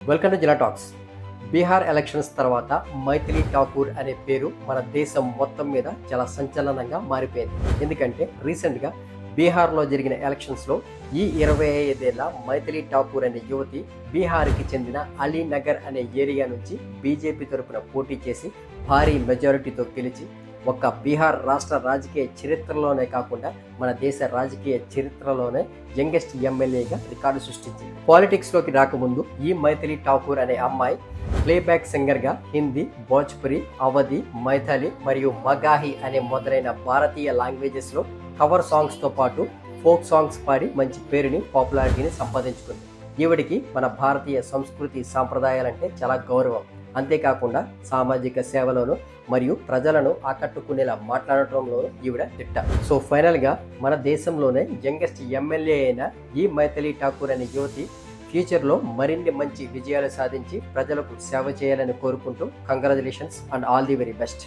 Welcome to Zila talks. Bihar elections తర్వాత మైథిలి ఠాకూర్ అనే పేరు మన దేశం మొత్తం మీద చాలా సంచలనంగా మారిపోయింది. ఎందుకంటే రీసెంట్గా బీహార్లో జరిగిన ఎలక్షన్స్లో ఈ ఇరవై ఐదేళ్ళ మైథిలి ఠాకూర్ అనే యువతి బీహార్కి చెందిన అలీనగర్ అనే ఏరియా నుంచి బీజేపీ తరపున పోటీ చేసి భారీ మెజారిటీతో గెలిచి ఒక్క బీహార్ రాష్ట్ర రాజకీయ చరిత్రలోనే కాకుండా మన దేశ రాజకీయ చరిత్రలోనే యంగెస్ట్ ఎమ్మెల్యేగా రికార్డు సృష్టించింది. పాలిటిక్స్లోకి రాకముందు ఈ మైథిలి ఠాకూర్ అనే అమ్మాయి ప్లేబ్యాక్ సింగర్గా హిందీ భోజ్పురి అవధి మైథాలి మరియు మగాహి అనే మొదలైన భారతీయ లాంగ్వేజెస్లో కవర్ సాంగ్స్తో పాటు ఫోక్ సాంగ్స్ పాడి మంచి పేరుని పాపులారిటీని సంపాదించుకుంది. ఈవిడికి మన భారతీయ సంస్కృతి సాంప్రదాయాలంటే చాలా గౌరవం. అంతేకాకుండా సామాజిక సేవలోను మరియు ప్రజలను ఆకట్టుకునేలా మాట్లాడటంలోనూ ఈవిడ తిట్ట. సో ఫైనల్గా మన దేశంలోనే యంగెస్ట్ ఎమ్మెల్యే అయిన ఈ మైథిలి ఠాకూర్ అనే యువతి ఫ్యూచర్లో మరిన్ని మంచి విజయాలు సాధించి ప్రజలకు సేవ చేయాలని కోరుకుంటూ congratulations and all the very best.